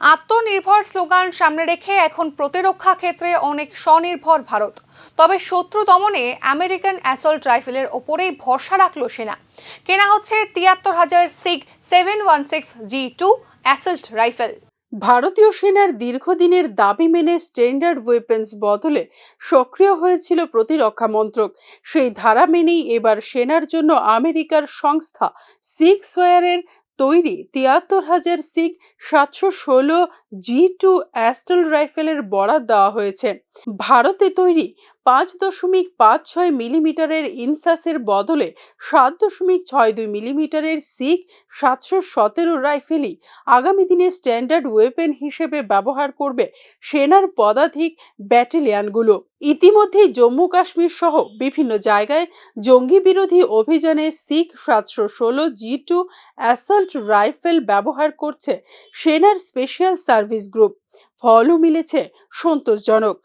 আত্মনির্ভর স্লোগান সামনে রেখে এখন প্রতিরক্ষা ক্ষেত্রে অনেক স্বনির্ভর ভারত। তবে শত্রু দমনে আমেরিকান অ্যাসল্ট রাইফেলের ওপরেই ভরসা রাখল সেনা। কেনা হচ্ছে তিয়াত্তর হাজার SIG seven one six G two assault rifle. ভারতীয় সেনার দীর্ঘদিনের দাবি মেনে স্ট্যান্ডার্ড ওয়েপন্স বদলে সক্রিয় হয়েছিল প্রতিরক্ষা মন্ত্রক। সেই ধারা মেনেই এবার সেনার জন্য আমেরিকার সংস্থা সিক্স ওয়ারের তৈরি তিয়াত্তর হাজার সিক সাতশো ষোলো জি টু অ্যাস্টল রাইফেলের বরাদ দেওয়া হয়েছে। ভারতে তৈরি পাঁচ দশমিক পাঁচ ছয় মিলিমিটারের ইনসাসের বদলে সাত দশমিক ছয় দুই মিলিমিটারের সিক সাতশো সতেরো রাইফেলই আগামী দিনে স্ট্যান্ডার্ড ওয়েপেন হিসেবে ব্যবহার করবে সেনার পদাধিক ব্যাটালিয়ানগুলো। ইতিমধ্যেই জম্মু কাশ্মীর সহ বিভিন্ন জায়গায় জঙ্গি বিরোধী অভিযানে সিখ সাতশো ষোলো জি টু অ্যাসল্ট রাইফেল ব্যবহার করছে সেনার স্পেশাল সার্ভিস গ্রুপ। ফলও মিলেছে, সন্তোষজনক।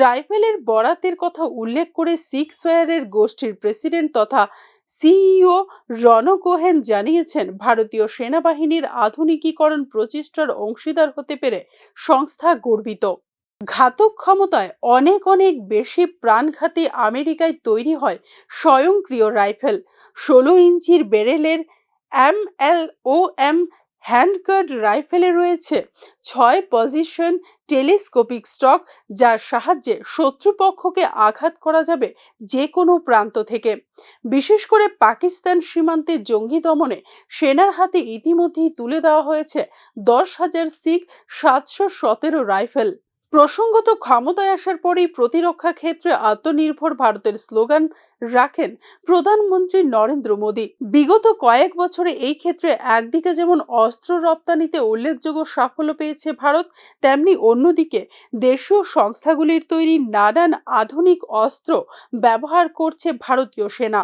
রাইফেলের বরাতের কথা উল্লেখ করে সিক্স ওয়ারের গোষ্ঠীর প্রেসিডেন্ট তথা সিইও রণ কোহেন জানিয়েছেন, ভারতীয় সেনাবাহিনীর আধুনিকীকরণ প্রচেষ্টার অংশীদার হতে পেরে সংস্থা গর্বিত। ঘাতক ক্ষমতায় অনেক অনেক বেশি প্রাণঘাতী আমেরিকায় তৈরি হয় স্বয়ংক্রিয় রাইফেল। ষোলো ইঞ্চির বেরেলের এম এল ও এম হ্যান্ডকার্ড রাইফেলে রয়েছে ছয় পজিশন টেলিস্কোপিক স্টক যার সাহায্যে শত্রুপক্ষকে আঘাত করা যাবে যে কোনো প্রান্ত থেকে। বিশেষ করে পাকিস্তান সীমান্তে জঙ্গি দমনে সেনার হাতে ইতিমধ্যেই তুলে দেওয়া হয়েছে দশ হাজার সিক সাতশো সতেরো রাইফেল। প্রসঙ্গত, ক্ষমতায় আসার পরেই প্রতিরক্ষা ক্ষেত্রে আত্মনির্ভর ভারতের স্লোগান রাখেন প্রধানমন্ত্রী নরেন্দ্র মোদী। বিগত কয়েক বছরে এই ক্ষেত্রে একদিকে যেমন অস্ত্র রপ্তানিতে উল্লেখযোগ্য সাফল্য পেয়েছে ভারত, তেমনি অন্যদিকে দেশীয় সংস্থাগুলির তৈরি নানান আধুনিক অস্ত্র ব্যবহার করছে ভারতীয় সেনা।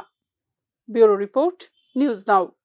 Bureau report, news now.